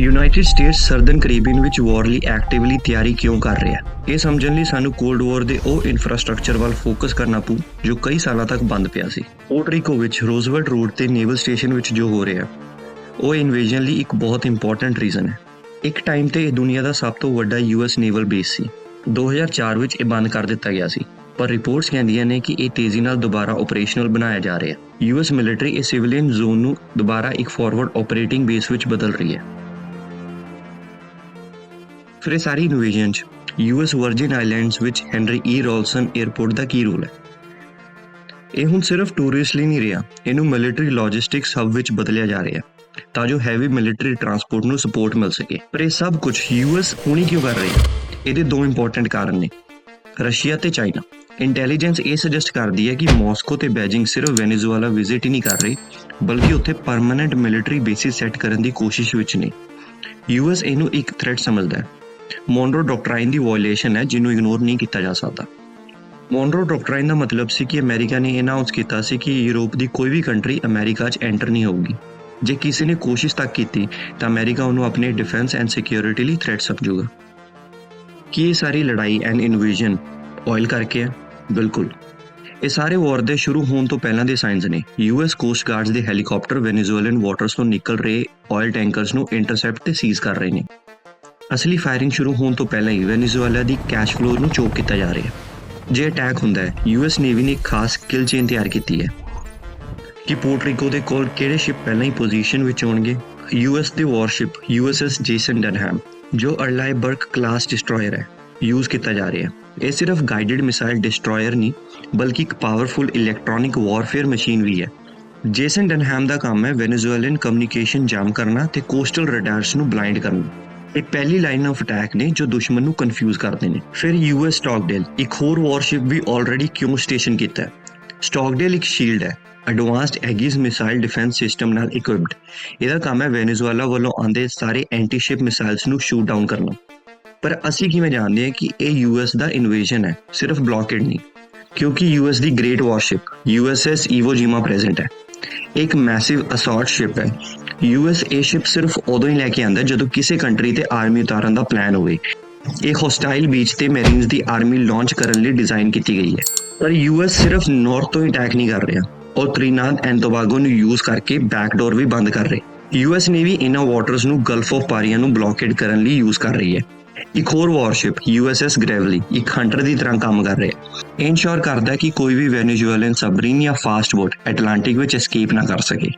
United States ਸਰਦਨ Caribbean ਵਿੱਚ ਵਾਰ ਲਈ actively ਤਿਆਰੀ ਕਿਉਂ ਕਰ ਰਿਹਾ ਹੈ? ਇਹ ਸਮਝਣ ਲਈ ਸਾਨੂੰ ਕੋਲਡ ਵਾਰ ਦੇ ਉਹ ਇਨਫਰਾਸਟ੍ਰਕਚਰ ਵੱਲ ਫੋਕਸ ਕਰਨਾ ਪਊ, ਜੋ ਕਈ ਸਾਲਾਂ ਤੱਕ ਬੰਦ ਪਿਆ ਸੀ। ਪੋਰਟਰੀਕੋ ਵਿੱਚ ਰੋਜ਼ਵੈਲਟ ਰੋਡ ਤੇ ਨੇਵਲ ਸਟੇਸ਼ਨ ਵਿੱਚ ਜੋ ਹੋ ਰਿਹਾ, ਉਹ ਇਨਵੇਜਨ ਲਈ ਇੱਕ ਬਹੁਤ ਇੰਪੋਰਟੈਂਟ ਰੀਜ਼ਨ ਹੈ। ਇੱਕ ਟਾਈਮ ਤੇ ਇਹ ਦੁਨੀਆ ਦਾ ਸਭ ਤੋਂ ਵੱਡਾ ਯੂਐਸ ਨੇਵਲ ਬੇਸ ਸੀ। 2004 ਵਿੱਚ ਇਹ ਬੰਦ ਕਰ ਦਿੱਤਾ ਗਿਆ ਸੀ। ਪਰ ਰਿਪੋਰਟਸ ਕਹਿੰਦੀਆਂ ਨੇ ਕਿ ਇਹ ਤੇਜ਼ੀ ਨਾਲ ਦੁਬਾਰਾ ਆਪਰੇਸ਼ਨਲ ਬਣਾਇਆ ਜਾ ਰਿਹਾ ਹੈ। ਯੂਐਸ ਮਿਲਟਰੀ ਇਹ ਸਿਵਿਲੀਅਨ ਜ਼ੋਨ ਨੂੰ ਦੁਬਾਰਾ ਇੱਕ ਫਾਰਵਰਡ ਆਪਰੇਟਿੰਗ ਬੇਸ ਵਿੱਚ ਬਦਲ ਰਹੀ ਹੈ। ਫਿਰ ਇਹ ਸਾਰੀ ਇਨਵੇਜਨ 'ਚ। ਯੂਐਸ ਵਰਜਿਨ ਆਈਲੈਂਡਸ ਵਿੱਚ ਹੈਨਰੀ ਈ ਰੋਲਸਨ 에ਅਰਪੋਰਟ ਦਾ ਕੀ ਰੋਲ ਹੈ? ਇਹ ਹੁਣ ਸਿਰਫ ਟੂਰਿਸਟ ਲਈ ਨਹੀਂ ਰਿਹਾ, ਇਹਨੂੰ ਮਿਲਟਰੀ ਲੌਜਿਸਟਿਕਸ ਹਬ ਵਿੱਚ ਬਦਲਿਆ ਜਾ ਰਿਹਾ ਹੈ, ਤਾਂ ਜੋ ਹੈਵੀ ਮਿਲਟਰੀ ਟਰਾਂਸਪੋਰਟ ਨੂੰ ਸਪੋਰਟ ਮਿਲ ਸਕੇ। ਪਰ ਇਹ ਸਭ ਕੁਝ ਯੂਐਸ ਹੁਣੀ ਕਿਉਂ ਕਰ ਰਹੀ ਹੈ? ਇਹਦੇ ਦੋ ਇੰਪੋਰਟੈਂਟ ਕਾਰਨ ਨੇ, ਰਸ਼ੀਆ ਤੇ ਚਾਈਨਾ। ਇੰਟੈਲੀਜੈਂਸ ਇਹ ਸੁਜੈਸਟ ਕਰਦੀ ਹੈ ਕਿ ਮਾਸਕੋ ਤੇ ਬੈਜਿੰਗ ਸਿਰਫ ਵੈਨੇਜ਼ੁਏਲਾ ਵਿਜ਼ਿਟ ਹੀ ਨਹੀਂ ਕਰ ਰਹੀ, ਬਲਕਿ ਉੱਥੇ ਪਰਮਨੈਂਟ ਮਿਲਟਰੀ ਬੇਸਿਸ ਸੈੱਟ ਕਰਨ ਦੀ ਕੋਸ਼ਿਸ਼ ਵਿੱਚ ਨੇ। ਯੂਐਸ ਇਹਨੂੰ ਇੱਕ ਥ੍ਰੈਟ ਸਮਝਦਾ ਹੈ। ਮੋਨਰੋ ਡਾਕਟਰਾਈਨ ਦੀ ਵਾਇਓਲੇਸ਼ਨ ਹੈ, ਜਿਹਨੂੰ ਇਗਨੋਰ ਨਹੀਂ ਕੀਤਾ ਜਾ ਸਕਦਾ। ਮੋਨਰੋ ਡਾਕਟਰਾਈਨ ਦਾ ਮਤਲਬ ਸੀ ਕਿ ਅਮਰੀਕਾ ਨੇ ਇਹ ਅਨਾਉਂਸ ਕੀਤਾ ਸੀ ਕਿ ਯੂਰਪ ਦੀ ਕੋਈ ਵੀ ਕੰਟਰੀ ਅਮਰੀਕਾ 'ਚ ਐਂਟਰ ਨਹੀਂ ਹੋਊਗੀ। ਜੇ ਕਿਸੇ ਨੇ ਕੋਸ਼ਿਸ਼ ਤੱਕ ਕੀਤੀ, ਤਾਂ ਅਮਰੀਕਾ ਉਹਨੂੰ ਆਪਣੇ ਡਿਫੈਂਸ ਐਂਡ ਸਿਕਿਉਰਿਟੀ ਲਈ ਥ੍ਰੈਟ ਸਮਝੂਗਾ। ਕੀ ਇਹ ਸਾਰੀ ਲੜਾਈ ਐਂਡ ਇਨਵੇਜਨ ਆਇਲ ਕਰਕੇ ਹੈ? ਬਿਲਕੁਲ। ਇਹ ਸਾਰੇ ਵਾਰ ਦੇ ਸ਼ੁਰੂ ਹੋਣ ਤੋਂ ਪਹਿਲਾਂ ਦੇ ਸਾਈਨਸ ਨੇ। ਯੂਐਸ ਕੋਸਟ ਗਾਰਡਸ ਦੇ ਹੈਲੀਕਾਪਟਰ ਵੈਨੇਜ਼ੁਏਲਨ ਵਾਟਰਸ ਤੋਂ ਨਿਕਲ ਰਹੇ ਆਇਲ ਟੈਂਕਰਸ ਨੂੰ ਇੰਟਰਸੈਪਟ ਤੇ ਸੀਜ਼ ਕਰ ਰਹੇ ਨੇ। ਅਸਲੀ ਫਾਇਰਿੰਗ ਸ਼ੁਰੂ ਹੋਣ ਤੋਂ ਪਹਿਲਾਂ ਹੀ ਵੈਨੇਜ਼ੁਏਲਾ ਦੀ ਕੈਸ਼ ਫਲੋ ਨੂੰ ਚੋਕ ਕੀਤਾ ਜਾ ਰਿਹਾ ਹੈ। ਜੇ ਅਟੈਕ ਹੁੰਦਾ ਹੈ ਯੂਐਸ ਨੇਵੀ ਨੇ ਇੱਕ ਖਾਸ ਕਿਲ ਚੇਨ ਤਿਆਰ ਕੀਤੀ ਹੈ ਕਿ ਪੋਰਟਰੀਕੋ ਦੇ ਕੋਲ ਕਿਹੜੇ ਸ਼ਿਪ ਪਹਿਲਾਂ ਹੀ ਪੋਜੀਸ਼ਨ ਵਿੱਚ ਹੋਣਗੇ ਯੂਐਸ ਦੇ ਵਾਰਸ਼ਿਪ ਯੂਐਸਐਸ ਜੇਸਨ ਡਨਹੈਮ ਜੋ ਅਰਲਾਈਬਰਗ ਕਲਾਸ ਡਿਸਟਰੋਇਰ ਹੈ ਯੂਜ਼ ਕੀਤਾ ਜਾ ਰਿਹਾ ਹੈ। ਇਹ ਸਿਰਫ ਗਾਈਡਡ ਮਿਸਾਈਲ ਡਿਸਟਰੋਇਰ ਨਹੀਂ, ਬਲਕਿ ਇੱਕ ਪਾਵਰਫੁਲ ਇਲੈਕਟ੍ਰੋਨਿਕ ਵਾਰਫੇਅਰ ਮਸ਼ੀਨ ਵੀ ਹੈ। ਜੇਸਨ ਡਨਹੈਮ ਦਾ ਕੰਮ ਹੈ ਵੈਨੇਜ਼ੁਏਲਨ ਕਮਿਊਨੀਕੇਸ਼ਨ ਜਾਮ ਕਰਨਾ ਤੇ ਕੋਸਟਲ ਰਡਾਰਸ ਨੂੰ ਬਲਾਈਂਡ ਕਰਨਾ। ਇਹ ਪਹਿਲੀ ਲਾਈਨ ਆਫ ਅਟੈਕ ਨੇ ਜੋ ਦੁਸ਼ਮਣ ਨੂੰ ਕਨਫਿਊਜ਼ ਕਰਦੇ ਨੇ। ਫਿਰ ਯੂਐਸ ਸਟਾਕਡੇਲ ਇੱਕ ਹੋਰ ਵਾਰਸ਼ਿਪ ਵੀ ਆਲਰੇਡੀ ਕਿਉਂ ਸਟੇਸ਼ਨ ਕੀਤਾ ਹੈ? ਸਟਾਕਡੇਲ ਇੱਕ ਸ਼ੀਲਡ ਹੈ। Advanced Aegis missile defence system ਨਾਲ ਇਕਵਿਪਡ ਇਹਦਾ ਕੰਮ ਹੈ ਵੈਨੇਜ਼ੁਏਲਾ ਵੱਲੋਂ ਆਉਂਦੇ ਸਾਰੇ ਐਂਟੀ ਸ਼ਿਪ ਮਿਸਾਈਲਸ ਨੂੰ ਸ਼ੂਟ ਡਾਊਨ ਕਰਨਾ। ਪਰ ਅਸੀਂ ਕਿਵੇਂ ਜਾਣਦੇ ਹਾਂ ਕਿ ਇਹ ਯੂਐਸ ਦਾ ਇਨਵੇਸ਼ਨ ਹੈ? ਸਿਰਫ ਬਲੌਕੇਡ ਨਹੀਂ। ਕਿਉਂਕਿ ਯੂਐਸ ਦੀ great warship USS Iwo Jima present ਹੈ। ਇਹ ਇੱਕ ਮੈਸਿਵ ਅਸੌਲਟ ਸ਼ਿਪ ਹੈ। ਯੂਐਸ ਇਹ ਸ਼ਿਪ ਸਿਰਫ ਉਦੋਂ ਹੀ ਲੈ ਕੇ ਆਂਦਾ ਜਦੋਂ ਕਿਸੇ ਕੰਟਰੀ ਤੇ ਆਰਮੀ ਉਤਾਰਨ ਦਾ ਪਲਾਨ ਹੋਵੇ। ਇਹ ਹੋਸਟਾਈਲ ਬੀਚ ਤੇ ਮੈਰੀਨਸ ਦੀ ਆਰਮੀ ਲਾਂਚ ਕਰਨ ਲਈ ਡਿਜ਼ਾਈਨ ਕੀਤੀ ਗਈ ਹੈ। ਪਰ ਯੂਐਸ ਸਿਰਫ ਨਾਰਥ ਤੋਂ ਹੀ ਅਟੈਕ ਨਹੀਂ ਕਰ ਰਿਹਾ। ਉਹ ਤ੍ਰਿਨਾਦ ਐਂਡ ਟੋਬਾਗੋ ਨੂੰ ਯੂਜ਼ ਕਰਕੇ ਬੈਕਡੋਰ ਵੀ ਬੰਦ ਕਰ ਰਹੀ ਯੂਐਸ ਨੇਵੀ ਇਨਰ ਵਾਟਰਸ ਨੂੰ ਗਲਫ ਆਫ ਪਾਰੀਆ ਨੂੰ ਬਲੌਕੇਡ ਕਰਨ ਲਈ ਯੂਜ਼ ਕਰ ਰਹੀ ਹੈ। ਇੱਕ ਹੋਰ ਵਾਰਸ਼ਿਪ ਯੂਐਸਐਸ ਗ੍ਰੈਵਲੀ ਇੱਕ ਹੰਟਰ ਦੀ ਤਰ੍ਹਾਂ ਕੰਮ ਕਰ ਰਿਹਾ ਹੈ। ਇਹ ਇਨਸ਼ੋਰ ਕਰਦਾ ਹੈ ਕਿ ਕੋਈ ਵੀ ਵੈਨੇਜ਼ੁਏਲਨ ਸਬਰੀਨ ਜਾਂ ਫਾਸਟ ਬੋਟ ਐਟਲਾਂਟਿਕ ਵਿੱਚ ਐਸਕੇਪ ਨਾ ਕਰ ਸਕੇ।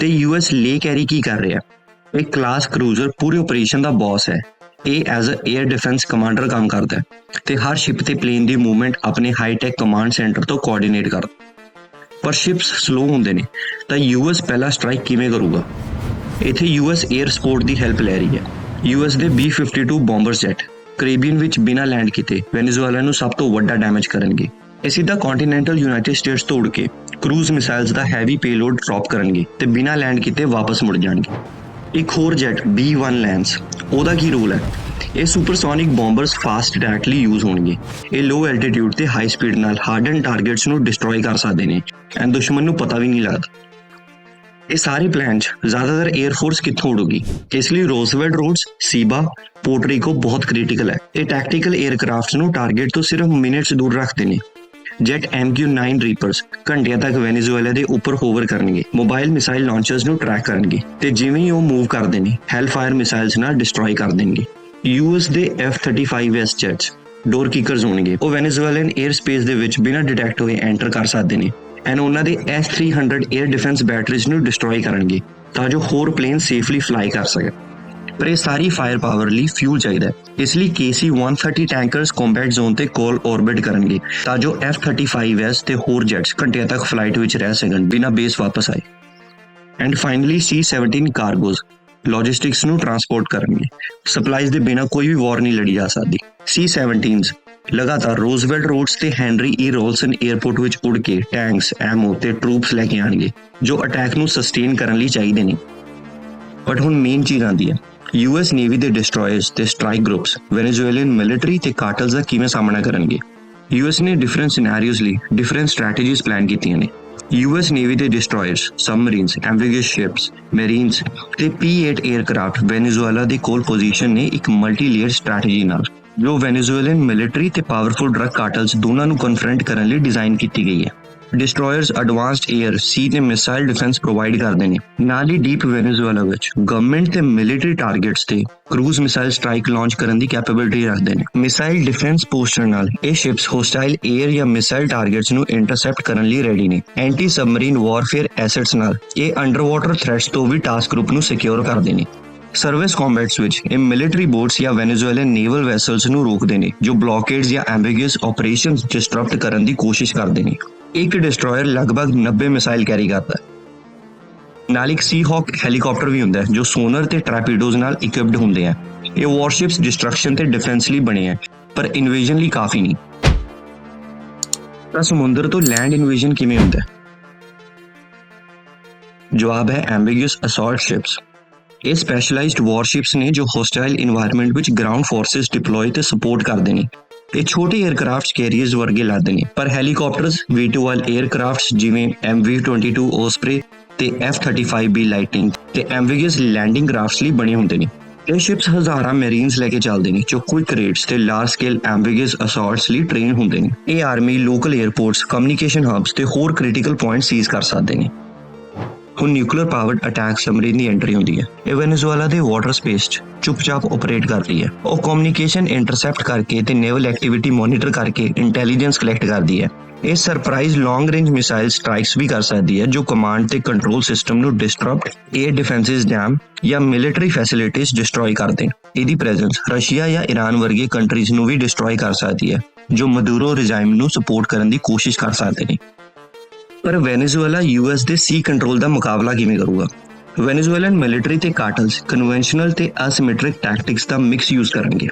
ਤੇ ਯੂਐਸ ਲੇ ਕੈਰੀ ਕੀ ਕਰ ਰਿਹਾ? ਇਹ ਕਲਾਸ ਕਰੂਜ਼ਰ ਪੂਰੇ ਆਪਰੇਸ਼ਨ ਦਾ ਬੌਸ ਹੈ। ਇਹ as a air defence commander ਕੰਮ ਕਰਦਾ ਹੈ ਤੇ ਹਰ ਸ਼ਿਪ ਤੇ ਪਲੇਨ ਦੀ ਮੂਵਮੈਂਟ ਆਪਣੇ ਹਾਈ ਟੈਕ ਕਮਾਂਡ ਸੈਂਟਰ ਤੋਂ ਕੋਆਰਡੀਨੇਟ ਕਰਦਾ ਪਰ ਸ਼ਿਪਸ ਸਲੋ ਹੁੰਦੇ ਨੇ, ਤਾਂ ਯੂਐਸ ਪਹਿਲਾ ਸਟ੍ਰਾਈਕ ਕਿਵੇਂ ਕਰੂਗਾ? ਇੱਥੇ ਯੂਐਸ 에ਅਰ ਸਪੋਰਟ ਦੀ ਹੈਲਪ ਲੈ ਰਹੀ ਹੈ। ਯੂਐਸ ਦੇ B52 ਬੰਬਰ ਜੈਟ ਕੈਰੀਬੀਅਨ ਵਿੱਚ ਬਿਨਾਂ ਲੈਂਡ ਕੀਤੇ ਵੈਨੇਜ਼ੁਏਲਾ ਨੂੰ ਸਭ ਤੋਂ ਵੱਡਾ ਡੈਮੇਜ ਕਰਨਗੇ। ਇਹ ਸਿੱਧਾ ਕੰਟੀਨੈਂਟਲ ਯੂਨਾਈਟਿਡ ਸਟੇਟਸ ਤੋੜ ਕੇ ਕਰੂਜ਼ ਮਿਸਾਈਲਸ ਦਾ ਹੈਵੀ ਪੇਲੋਡ ਡ੍ਰੌਪ ਕਰਨਗੇ ਤੇ ਬਿਨਾਂ ਲੈਂਡ ਕੀਤੇ ਵਾਪਸ ਮੁੜ ਜਾਣਗੇ। ਇੱਕ ਹੋਰ ਜੈਟ B1 ਲੈਂਸ ਉਹਦਾ ਕੀ ਰੋਲ ਹੈ? ਇਹ ਸੁਪਰਸੋਨਿਕ ਬੰਬਰਸ ਫਾਸਟ ਅਟੈਕ ਲਈ ਯੂਜ਼ ਹੋਣਗੇ। ਇਹ ਲੋ ਐਲਟੀਟਿਊਡ ਤੇ ਹਾਈ ਸਪੀਡ ਨਾਲ ਹਾਰਡਨ ਟਾਰਗੇਟਸ ਨੂੰ ਡਿਸਟਰੋਏ ਕਰ ਸਕਦੇ ਨੇ। ਐਂਡ ਦੁਸ਼ਮਣ ਨੂੰ ਪਤਾ ਵੀ ਨਹੀਂ ਲੱਗਦਾ। ਇਹ ਸਾਰੇ ਪਲਾਨ 'ਚ ਜ਼ਿਆਦਾਤਰ 에ਅਰ ਫੋਰਸ ਕਿੱਥੋਂ ਉਡੂਗੀ? ਇਸ ਲਈ ਰੋਜ਼ਵੈਲਟ ਰੋਡਸ ਸੀਬਾ ਪੋਰਟਰੀਕੋ ਬਹੁਤ ਕ੍ਰਿਟੀਕਲ ਹੈ। ਇਹ ਟੈਕਟੀਕਲ 에ਅਰਕ੍ਰਾਫਟਸ ਨੂੰ ਟਾਰਗੇਟ ਤੋਂ ਸਿਰਫ ਮਿੰਟਸ ਦੂਰ ਰੱਖਦੇ ਨੇ। ਜੈਟ MQ-9 ਰੀਪਰਸ ਘੰਟਿਆਂ ਤੱਕ ਵੈਨੇਜ਼ੁਏਲਾ ਦੇ ਉੱਪਰ ਹੋਵਰ ਕਰਨਗੇ। ਮੋਬਾਈਲ ਮਿਸਾਈਲ ਲਾਂਚਰਸ ਨੂੰ ਟਰੈਕ ਕਰਨਗੇ ਤੇ ਜਿਵੇਂ ਹੀ ਉਹ ਮੂਵ ਕਰਦੇ ਨੇ ਹੈਲਫਾਇਰ ਮਿਸਾਈਲਸ ਨਾਲ ਡਿਸਟਰੋਏ ਕਰ ਦੇਣਗੇ। ਯੂਐਸ ਦੇ F-35S ਜੈਟਸ ਡੋਰ ਕਿਕਰਸ ਹੋਣਗੇ। ਉਹ ਵੈਨੇਜ਼ੁਏਲਨ 에ਅਰ ਸਪੇਸ ਦੇ ਵਿੱਚ ਬਿਨਾਂ ਡਿਟੈਕਟ ਹੋਏ ਐਂਟਰ ਕਰ ਸਕਦੇ ਨੇ ਐਂਡ ਉਹਨਾਂ ਦੇ S-300 에ਅਰ ਡਿਫੈਂਸ ਬੈਟਰੀਜ਼ ਨੂੰ ਡਿਸਟਰੋਏ ਕਰਨਗੇ ਤਾਂ ਜੋ ਹੋਰ ਪਲੇਨ ਸੇਫਲੀ ਫਲਾਈ ਕਰ ਸਕਣ। ਪਰ ਇਹ ਸਾਰੀ ਫਾਇਰ ਪਾਵਰ ਲਈ ਫਿਊਲ ਚਾਹੀਦਾ ਹੈ। ਇਸ ਲਈ KC-130 ਟੈਂਕਰਸ ਕੰਬੈਟ ਜ਼ੋਨ ਤੇ ਕੋਲ ਆਰਬਿਟ ਕਰਨਗੇ, ਤਾਂ ਜੋ F-35S ਤੇ ਹੋਰ ਜੈਟਸ ਘੰਟਿਆਂ ਤੱਕ ਫਲਾਈਟ ਵਿੱਚ ਰਹਿ ਸਕਣ, ਬਿਨਾਂ ਬੇਸ ਵਾਪਸ ਆਏ। And finally C-17 cargoes logistics ਨੂੰ ਟਰਾਂਸਪੋਰਟ ਕਰਨਗੇ। ਸਪਲਾਈਜ਼ ਦੇ ਬਿਨਾਂ ਕੋਈ ਵੀ ਵਾਰ ਨਹੀਂ ਲੜੀ ਜਾ ਸਕਦੀ। C-17s ਲਗਾਤਾਰ ਰੋਜ਼ਵੈਲਟ ਰੋਡਸ ਤੇ ਹੈਨਰੀ ਈ ਰੋਲਸਨ 에ਅਰਪੋਰਟ ਵਿੱਚ ਉੜ ਕੇ ਟੈਂਕਸ ਐਮੋ ਤੇ ਟਰੂਪਸ ਲੈ ਕੇ ਆਣਗੇ, ਜੋ ਅਟੈਕ ਨੂੰ ਸਸਟੇਨ ਕਰਨ ਲਈ ਚਾਹੀਦੇ ਨੇ। ਬਟ ਹੁਣ ਮੇਨ ਚੀਜ਼ ਆਂਦੀ ਹੈ। ਯੂਐਸ ਨੇਵੀ ਦੇ ਡਿਸਟਰੋਇਰਸ ਤੇ ਸਟ੍ਰਾਈਕ ਗਰੁੱਪਸ ਵੈਨੇਜ਼ੁਏਲਨ ਮਿਲਟਰੀ ਤੇ ਕਾਰਟਲਸ ਦਾ ਕਿਵੇਂ ਸਾਹਮਣਾ ਕਰਨਗੇ? ਯੂਐਸ ਨੇ ਡਿਫਰੈਂਟ ਸਿਨੈਰੀਓਜ਼ ਲਈ ਡਿਫਰੈਂਟ ਸਟ੍ਰੈਟੇਜੀਜ਼ ਪਲਾਨ ਕੀਤੀਆਂ ਨੇ। ਯੂਐਸ ਨੇਵੀ ਦੇ ਡਿਸਟਰੋਇਰਸ ਸਬਮਰੀਨਸ ਐਂਫੀਬੀਅਸ ਸ਼ਿਪਸ ਮੈਰੀਨਸ ਤੇ P8 에ਅਰਕ੍ਰਾਫਟ ਵੈਨੇਜ਼ੁਏਲਾ ਦੇ ਕੋਲ ਪੋਜੀਸ਼ਨ ਨੇ ਇੱਕ ਮਲਟੀ ਲੇਅਰ ਸਟ੍ਰੈਟਜੀ ਨਾਲ, ਜੋ ਵੈਨੇਜ਼ੁਏਲਨ ਮਿਲਟਰੀ ਤੇ ਪਾਵਰਫੁਲ ਡਰੱਗ ਕਾਰਟਲਸ ਦੋਨਾਂ ਨੂੰ ਕਨਫਰੰਟ ਕਰਨ ਲਈ ਡਿਜ਼ਾਈਨ ਕੀਤੀ ਗਈ ਹੈ। ਡਿਸਟਰੋਇਰਸ ਐਡਵਾਂਸਡ 에ਅਰ ਸੀ ਤੇ ਮਿਸਾਈਲ ਡਿਫੈਂਸ ਪ੍ਰੋਵਾਈਡ ਕਰਦੇ ਨੇ। ਨਾਲ ਹੀ ਡੀਪ ਵੈਨੇਜ਼ੁਏਲਾ ਵਿੱਚ ਗਵਰਨਮੈਂਟ ਤੇ ਮਿਲਟਰੀ ਟਾਰਗੇਟਸ ਤੇ ਕਰੂਜ਼ ਮਿਸਾਈਲ ਸਟ੍ਰਾਈਕ ਲਾਂਚ ਕਰਨ ਦੀ ਕੈਪੇਬਿਲਿਟੀ ਰੱਖਦੇ ਨੇ। ਮਿਸਾਈਲ ਡਿਫੈਂਸ ਪੋਸਟਰ ਨਾਲ ਇਹ ਸ਼ਿਪਸ ਹੋਸਟਾਈਲ 에ਅਰ ਜਾਂ ਮਿਸਾਈਲ ਟਾਰਗੇਟਸ ਨੂੰ ਇੰਟਰਸੈਪਟ ਕਰਨ ਲਈ ਰੈਡੀ ਨੇ। ਐਂਟੀ ਸਬਮਰੀਨ ਵਾਰਫੇਅਰ ਐਸੈਟਸ ਨਾਲ ਇਹ ਅੰਡਰਵਾਟਰ ਥ੍ਰੈਟਸ ਤੋਂ ਵੀ ਟਾਸਕ ਗਰੁੱਪ ਨੂੰ ਸਿਕਿਉਰ ਕਰਦੇ ਨੇ। ਸਰਵਿਸ ਕੰਬੈਟਸ ਵਿੱਚ ਇਹ ਮਿਲਟਰੀ ਬੋਟਸ ਜਾਂ ਵੈਨੇਜ਼ੁਏਲਨ ਨੇਵਲ ਵੈਸਲਸ ਨੂੰ ਰੋਕਦੇ ਨੇ, ਜੋ ਬਲੌਕੇਡਸ ਜਾਂ ਐਂਬੀਗਿਅਸ ਆਪਰੇਸ਼ਨਸ ਡਿਸਟਰਪਟ ਕਰਨ ਦੀ ਕੋਸ਼ਿਸ਼ ਕਰਦੇ ਨੇ। ਇੱਕ ਡਿਸਟਰੋਇਰ ਲਗਭਗ 90 ਮਿਸਾਈਲ ਕੈਰੀ ਕਰਦਾ ਹੈ। ਨਾਲ ਇੱਕ ਸੀ ਹਾਕ ਹੈਲੀਕਾਪਟਰ ਵੀ ਹੁੰਦਾ ਹੈ, ਜੋ ਸੋਨਰ ਤੇ ਟ੍ਰੈਪੀਡੋਜ਼ ਨਾਲ ਇਕਵਿਪਡ ਹੁੰਦੇ ਆ। ਇਹ ਵਾਰਸ਼ਿਪਸ ਡਿਸਟਰਕਸ਼ਨ ਤੇ ਡਿਫੈਂਸ ਲਈ ਬਣੇ ਆ, ਪਰ ਇਨਵੇਜਨ ਲਈ ਕਾਫੀ ਨਹੀਂ। ਤਾਂ ਸਮੁੰਦਰ ਤੋਂ ਲੈਂਡ ਇਨਵੇਜਨ ਕਿਵੇਂ ਹੁੰਦਾ ਹੈ? ਜਵਾਬ ਹੈ ਐਂਬੀਗਿਅਸ ਅਸੌਲਟ ਸ਼ਿਪਸ ਇਹ ਸਪੈਸ਼ਲਾਈਜ਼ਡ ਵਾਰਸ਼ਿਪਸ ਨੇ ਜੋ ਹੋਸਟਾਈਲ এনवायरमेंट ਵਿੱਚ ਗਰਾਊਂਡ ਫੋਰਸਸ ਡਿਪਲੋਏ ਤੇ ਸਪੋਰਟ ਕਰਦੇ ਨੇ। ਇਹ ਛੋਟੇ 에ਅਰਕ੍ਰਾਫਟਸ ਕੈਰੀਅਰਸ ਵਰਗੇ ਲੱਗਦੇ ਨੇ, ਪਰ ਹੈਲੀਕਾਪਟਰਸ V2L 에ਅਰਕ੍ਰਾਫਟਸ ਜਿਵੇਂ MV22 ਓਸਪ੍ਰੇ ਤੇ F35B ਲਾਈਟਿੰਗ ਤੇ ਐਂਬੀਗਸ ਲੈਂਡਿੰਗ ਕ੍ਰਾਫਟਸ ਲਈ ਬਣੇ ਹੁੰਦੇ ਨੇ। ਇਹ ਸ਼ਿਪਸ ਹਜ਼ਾਰਾਂ ਮੈਰੀਨਸ ਲੈ ਕੇ ਚੱਲਦੇ ਨੇ, ਜੋ ਕੁਇਕ ਰੇਟਸ ਤੇ ਲਾਰਜ ਸਕੇਲ ਐਂਬੀਗਸ ਅਸੌਲਟਸ ਲਈ ਟ੍ਰੇਨ ਹੁੰਦੇ ਨੇ। ਇਹ army local airports communication hubs ਤੇ ਹੋਰ ਕ੍ਰਿਟੀਕਲ ਪੁਆਇੰਟਸ ਸੀਜ਼ ਕਰ ਸਕਦੇ ਨੇ। ਹੁਣ ਨਿਊਕਲੀਅਰ ਪਾਵਰਡ ਅਟੈਕ ਸਮਰੀਨ ਦੀ ਐਂਟਰੀ ਹੁੰਦੀ ਹੈ। ਇਹ ਵੈਨੇਜ਼ੁਏਲਾ ਦੇ ਵਾਟਰ ਸਪੇਸ 'ਚ ਚੁੱਪਚਾਪ ਆਪਰੇਟ ਕਰਦੀ ਹੈ। ਉਹ ਕਮਿਊਨੀਕੇਸ਼ਨ ਇੰਟਰਸੈਪਟ ਕਰਕੇ ਤੇ ਨੇਵਲ ਐਕਟੀਵਿਟੀ ਮੋਨੀਟਰ ਕਰਕੇ ਇੰਟੈਲੀਜੈਂਸ ਕਲੈਕਟ ਕਰਦੀ ਹੈ। ਇਹ surprise long range missile strikes ਵੀ ਕਰ ਸਕਦੀ ਹੈ, ਜੋ ਕਮਾਂਡ ਤੇ ਕੰਟਰੋਲ ਸਿਸਟਮ ਨੂੰ ਡਿਸਟਰਪਟ 에ਅਰ ਡਿਫੈਂਸਿਸ ਡੈਮ ਜਾਂ ਮਿਲਟਰੀ ਫੈਸਿਲਿਟੀਜ਼ ਡਿਸਟਰੋਏ ਕਰ ਦੇਣ। ਇਹਦੀ ਪ੍ਰੈਜ਼ੈਂਸ ਰਸ਼ੀਆ ਜਾਂ ਈਰਾਨ ਵਰਗੇ ਕੰਟਰੀਜ਼ ਨੂੰ ਵੀ ਡਿਸਟਰੋਏ ਕਰ ਸਕਦੀ ਹੈ, ਜੋ ਮਦੂਰੋ ਰਿਜਾਈਮ ਨੂੰ ਸਪੋਰਟ ਕਰਨ ਦੀ ਕੋਸ਼ਿਸ਼ ਕਰ ਸਕਦੇ ਨੇ। ਪਰ ਵੈਨੇਜ਼ੁਏਲਾ ਯੂਐਸ ਦੇ ਸੀ ਕੰਟਰੋਲ ਦਾ ਮੁਕਾਬਲਾ ਕਿਵੇਂ ਕਰੂਗਾ? ਵੈਨੇਜ਼ੁਏਲਨ ਮਿਲਟਰੀ ਤੇ ਕਾਰਟਲਸ ਕਨਵੈਨਸ਼ਨਲ ਤੇ ਅਸਿਮੈਟ੍ਰਿਕ ਟੈਕਟਿਕਸ ਦਾ ਮਿਕਸ ਯੂਜ਼ ਕਰਨਗੇ।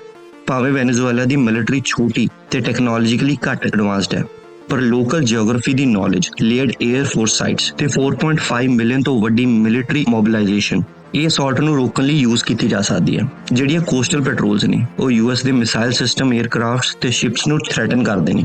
ਭਾਵੇਂ ਵੈਨੇਜ਼ੁਏਲਾ ਦੀ ਮਿਲਟਰੀ ਛੋਟੀ ਤੇ ਟੈਕਨੋਲੋਜੀਕਲੀ ਘੱਟ ਐਡਵਾਂਸਡ ਹੈ, ਪਰ ਲੋਕਲ ਜੀਓਗ੍ਰਾਫੀ ਦੀ knowledge layered air force sites ਤੇ 4.5 ਮਿਲੀਅਨ ਤੋਂ ਵੱਡੀ ਮਿਲਟਰੀ ਮੋਬਿਲਾਈਜੇਸ਼ਨ ਇਹ ਅਸੌਲਟ ਨੂੰ ਰੋਕਣ ਲਈ ਯੂਜ਼ ਕੀਤੀ ਜਾ ਸਕਦੀ ਹੈ, ਜਿਹੜੀਆਂ ਕੋਸਟਲ ਪੈਟਰੋਲਸ ਨੇ, ਉਹ ਯੂਐਸ ਦੇ ਮਿਸਾਈਲ ਸਿਸਟਮ 에ਅਰਕ੍ਰਾਫਟਸ ਤੇ ਸ਼ਿਪਸ ਨੂੰ ਥ੍ਰੈਟਨ ਕਰਦੇ ਨੇ।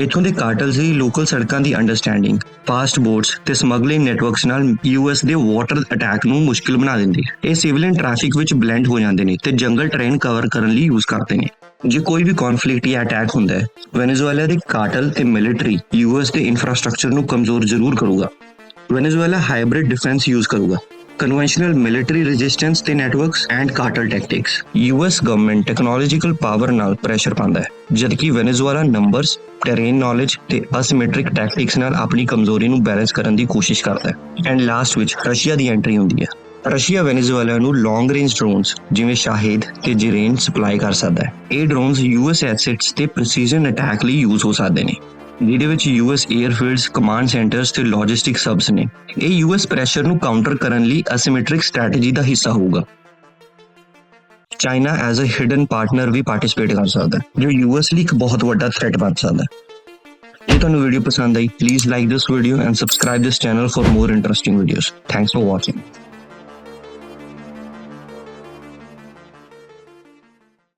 ਇਥੋਂ ਦੇ ਕਾਰਟਲਸ ਦੀ ਲੋਕਲ ਸੜਕਾਂ ਦੀ ਅੰਡਰਸਟੈਂਡਿੰਗ ਫਾਸਟ ਬੋਟਸ ਤੇ ਸਮਗਲਿੰਗ ਨੈਟਵਰਕਸ ਨਾਲ ਯੂਐਸ ਦੇ ਵਾਟਰ ਅਟੈਕ ਨੂੰ ਮੁਸ਼ਕਿਲ ਬਣਾ ਦਿੰਦੀ ਹੈ ਇਹ ਸਿਵਲਿਅਨ ਟ੍ਰੈਫਿਕ ਵਿੱਚ ਬਲੈਂਡ ਹੋ ਜਾਂਦੇ ਨੇ ਤੇ ਜੰਗਲ ਟ੍ਰੇਨ ਕਵਰ ਕਰਨ ਲਈ ਯੂਜ਼ ਕਰਦੇ ਨੇ। ਜੇ ਕੋਈ ਵੀ ਕਨਫਲਿਕਟ ਜਾਂ ਅਟੈਕ ਹੁੰਦਾ ਹੈ ਵੈਨੇਜ਼ੁਏਲਾ ਦੇ ਕਾਰਟਲ ਤੇ ਮਿਲਟਰੀ ਯੂਐਸ ਦੇ ਇਨਫਰਾਸਟ੍ਰਕਚਰ ਨੂੰ ਕਮਜ਼ੋਰ ਜ਼ਰੂਰ ਕਰੂਗਾ। ਵੈਨੇਜ਼ੁਏਲਾ ਹਾਈਬ੍ਰਿਡ ਡਿਫੈਂਸ ਯੂਜ਼ ਕਰੂਗਾ। ਕਨਵੈਨਸ਼ਨਲ ਮਿਲਟਰੀ ਰੈਜ਼ਿਸਟੈਂਸ ਤੇ networks and cartel tactics US government technological power ਨਾਲ ਪ੍ਰੈਸ਼ਰ ਪਾਉਂਦਾ ਹੈ, ਜਦਕਿ ਵੈਨੇਜ਼ੁਏਲਾ ਨੰਬਰਸ ਟੈਰੇਨ ਨੌਲੇਜ ਤੇ ਅਸਿਮੈਟ੍ਰਿਕ ਟੈਕਟਿਕਸ ਨਾਲ ਆਪਣੀ ਕਮਜ਼ੋਰੀ ਨੂੰ ਬੈਲੈਂਸ ਕਰਨ ਦੀ ਕੋਸ਼ਿਸ਼ ਕਰਦਾ ਹੈ। ਐਂਡ ਲਾਸਟ ਵਿੱਚ ਰਸ਼ੀਆ ਦੀ ਐਂਟਰੀ ਹੁੰਦੀ ਹੈ। ਰਸ਼ੀਆ ਵੈਨੇਜ਼ੁਏਲਾ ਨੂੰ ਲੌਂਗ ਰੇਂਜ ਡਰੋਨਸ ਜਿਵੇਂ ਸ਼ਾਹਿਦ ਤੇ ਜਿਰੇਨ ਸਪਲਾਈ ਕਰ ਸਕਦਾ ਹੈ। ਇਹ ਡਰੋਨਸ ਯੂਐਸ ਐਸੈਟਸ ਤੇ ਪ੍ਰੀਸੀਜਨ ਅਟੈਕ ਲਈ ਯੂਜ਼ ਹੋ ਸਕਦੇ ਨੇ। ਜਿਹਦੇ ਵਿੱਚ ਯੂਐਸ 에ਅਰਫੀਲਡਸ ਕਮਾਂਡ ਸੈਂਟਰਸ ਤੇ ਲੌਜਿਸਟਿਕ ਸਬਸ ਨੇ। ਇਹ ਯੂਐਸ ਪ੍ਰੈਸ਼ਰ ਨੂੰ ਕਾਊਂਟਰ ਕਰਨ ਲਈ ਅਸਿਮੈਟ੍ਰਿਕ ਸਟ੍ਰੈਟਜੀ ਦਾ ਹਿੱਸਾ ਹੋਊਗਾ। China as a hidden partner we participate ਕਰ ਸਕਦਾ ਹੈ, ਜੋ ਯੂਐਸ ਲਈ ਇੱਕ ਬਹੁਤ ਵੱਡਾ ਥ੍ਰੈਟ ਬਣ ਸਕਦਾ ਹੈ। ਜੇ ਤੁਹਾਨੂੰ ਵੀਡੀਓ ਪਸੰਦ ਆਈ please like this video and subscribe this channel for more interesting videos thanks for watching